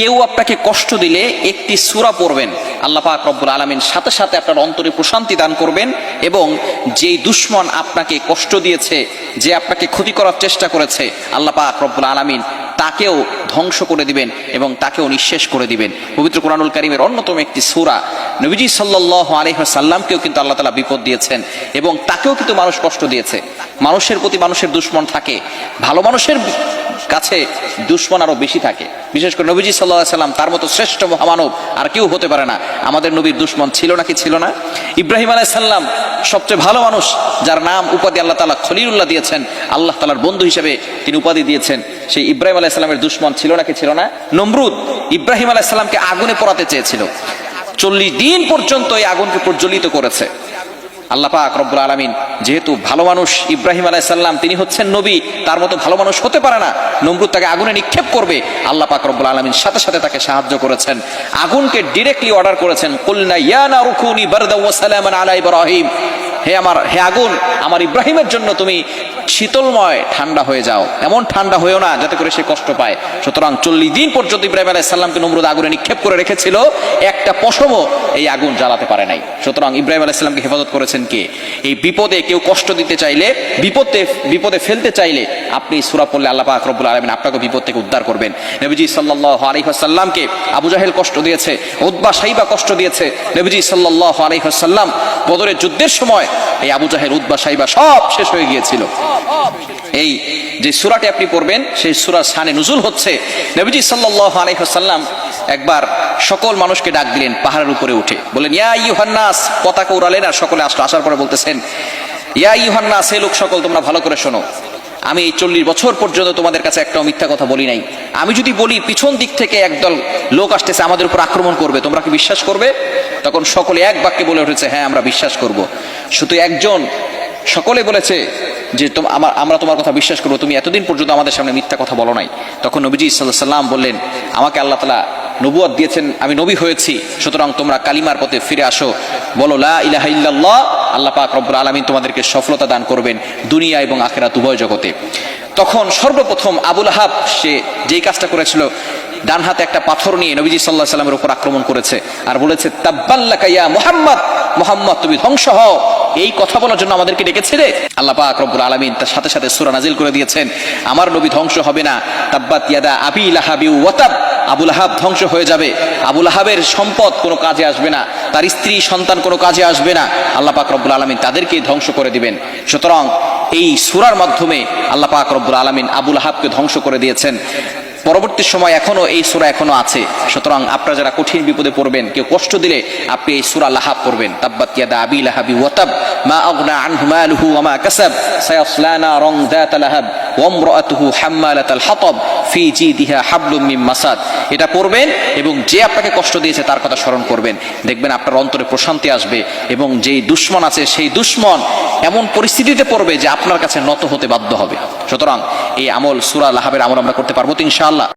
কেউ আপনাকে কষ্ট দিলে একটি সুরা পড়বেন। আল্লাহ পাক রব্বুল আলমিন সাথে সাথে আপনার অন্তরে প্রশান্তি দান করবেন এবং যেই দুশ্মন আপনাকে কষ্ট দিয়েছে, যে আপনাকে ক্ষতি করার চেষ্টা করেছে, আল্লাহ পাক রব্বুল আলমিন তাকেও ধ্বংস করে দিবেন এবং তাকেও নিঃশেষ করে দিবেন। পবিত্র কোরআনুল কারিমের অন্যতম একটি সূরা। নবীজি সাল্লাহ আলহাসাল্লামকেও কিন্তু আল্লাহ তালা বিপদ দিয়েছেন এবং তাকেও কিন্তু মানুষ কষ্ট দিয়েছে। মানুষের প্রতি মানুষের দুশ্মন থাকে। ভালো মানুষের কাছে দুশ্মন আরও বেশি থাকে। বিশেষ করে নবীজি সাল্লাহ সাল্লাম তার মতো শ্রেষ্ঠ মহামানব আর কেউ হতে পারে না। আমাদের নবীর দুশ্মন ছিল নাকি ছিল না? ইব্রাহিম আলাইসাল্লাম সবচেয়ে ভালো মানুষ, যার নাম উপাধি আল্লাহ তালা খলিলুল্লাহ দিয়েছেন। আল্লাহ তালার বন্ধু হিসেবে তিনি উপাধি দিয়েছেন। সেই ইব্রাহিম আলাইসাল্লামের দুশ্মন ছিল নাকি ছিল না? নমরুদ ইব্রাহিম আলাইসাল্লামকে আগুনে পড়াতে চেয়েছিল। চল্লিশ দিন পর্যন্ত এই আগুনকে প্রজ্বলিত করেছে। আল্লাহ রব্বুল আলমিন, যেহেতু ভালো মানুষ ইব্রাহিম আলাইসাল্লাম, তিনি হচ্ছেন নবী, তার মতো ভালো মানুষ হতে পারে না। নমরুদ তাকে আগুনে নিক্ষেপ করবে। আল্লাহ রব্বুল আলমিন সাথে সাথে তাকে সাহায্য করেছেন। আগুনকে ডিরেক্টলি অর্ডার করেছেন। কুলনা ইয়ানা বারদা আলা ইব্রাহিম। হে আমার, হে আগুন, আমার ইব্রাহিমের জন্য তুমি শীতলময় ঠান্ডা হয়ে যাও। এমন ঠান্ডা হয়েও না, যাতে করে সে কষ্ট পায়। সুতরাং চল্লিশ দিন পর্যন্ত ইব্রাহিম আলাহ সাল্লামকে নমরুদ আগুনে নিক্ষেপ করে রেখেছিল, একটা পশমও এই আগুন জ্বালাতে পারে নাই। সুতরাং ইব্রাহিম আলাহ সাল্লামকে হেফাজত করেছেন কে? এই বিপদে কেউ কষ্ট দিতে চাইলে, বিপদে বিপদে ফেলতে চাইলে আপনি সুরা পড়লে আল্লাহ পাক রব্বুল আলমিন আপনাকে বিপদ থেকে উদ্ধার করবেন। নবীজি সাল্লাহ আলহিহাসাল্লামকে আবু জাহেল কষ্ট দিয়েছে উদ্বা সাইবা কষ্ট দিয়েছে। নবীজি সাল্লাহ আলহিহাসাল্লাম বদরের যুদ্ধের সময় এই আবু জাহেল উদ্বা সাইবা সব শেষ হয়ে গিয়েছিল। এই যে সুরাটি আপনি পড়বেন, সেই সুরা সানে নুজুল হচ্ছে। নবীজি সাল্লাহ আলহিহাসাল্লাম একবার সকল মানুষকে ডাক দিলেন, পাহাড়ের উপরে উঠে। বলেন ইয়া ইউহান্নাস পতাকা উড়ালেন আর সকলে আসলো আসার পরে বলতেছেন, ইয়া ইউহান্নাস হে লোক সকল, তোমরা ভালো করে শোনো। আমি এই চল্লিশ বছর পর্যন্ত তোমাদের কাছে একটা মিথ্যা কথা বলি নাই। আমি যদি বলি, পিছন দিক থেকে একদল লোক আসতেছে, আমাদের উপর আক্রমণ করবে, তোমরা কি বিশ্বাস করবে? তখন সকলে এক বাক্যে বলে উঠেছে হ্যাঁ আমরা বিশ্বাস করব। শুধু একজন, সকলে বলেছে যে আমার আমরা তোমার কথা বিশ্বাস করব। তুমি এতদিন পর্যন্ত আমাদের সামনে মিথ্যা কথা বলো নাই। তখন নবীজি সাল্লাহ সাল্লাম বললেন, আমাকে আল্লাহ তালা নবুয়াদ দিয়েছেন, আমি নবী হয়েছি, সুতরাং তোমরা কালিমার পথে ফিরে আসো। বলো, লা ইলাহা আল্লাহ পাক রব্বুল আলামিন তোমাদেরকে সফলতা দান করবেন দুনিয়া এবং আখেরাত উভয় জগতে। তখন সর্বপ্রথম আবুল আহাব সে যেই কাজটা করেছিল, ডান হাতে একটা পাথর নিয়ে নবীজি সাল্লাহ সাল্লামের উপর আক্রমণ করেছে আর বলেছে তাব্বাল্লাকা ইয়া মুহাম্মদ, মোহাম্মদ, তুমি ধ্বংস হও। এই কথা বলার জন্য আমাদেরকে ডেকেছে রে? আল্লাহ পাক রব্বুল আলামিন তার সাথে সাথে সূরা নাজিল করে দিয়েছেন। আমার নবী ধ্বংস হবে না। তাব্বাত ইয়াদা আবি লাহাবি ওয়াতাব। আবুল আহাব ধ্বংস হয়ে যাবে। আবুল আহাবের সম্পদ কোনো কাজে আসবে না। তার স্ত্রী, সন্তান কোনো কাজে আসবে না। আল্লাহ পাক রব্বুল আলামিন তাদেরকে ধ্বংস করে দিবেন। সুতরাং এই সূরার মাধ্যমে আল্লাহ পাক রব্বুল আলামিন আবুল আহাবকে ধ্বংস করে দিয়েছেন। পরবর্তী সময় এখনও এই সুরা এখনও আছে। সুতরাং আপনারা যারা কঠিন বিপদে পড়বেন, কেউ কষ্ট দিলে আপনি এই সুরা লাহাব পড়বেন। তাব্বাত আবি লাহাবি ওয়াতাব মা আগনা আনহু মালুহু ওয়া কাসাব, সায়াসলা নারান যাতা লাহাব, ওয়া ইমরাআতুহু হাম্মালাতাল হাতাব, ফি জিদিহা হাবলুম মিন মাসাদ। এটা পড়বেন এবং যে আপনাকে কষ্ট দিয়েছে তার কথা স্মরণ করবেন। দেখবেন আপনার অন্তরে প্রশান্তি আসবে এবং যেই দুশ্মন আছে সেই দুশ্মন এমন পরিস্থিতিতে পড়বে যে আপনার কাছে নত হতে বাধ্য হবে। সুতরাং এই আমল সুরা লাহাবের আমল আমরা করতে পারব তো ইনশাআল্লাহ।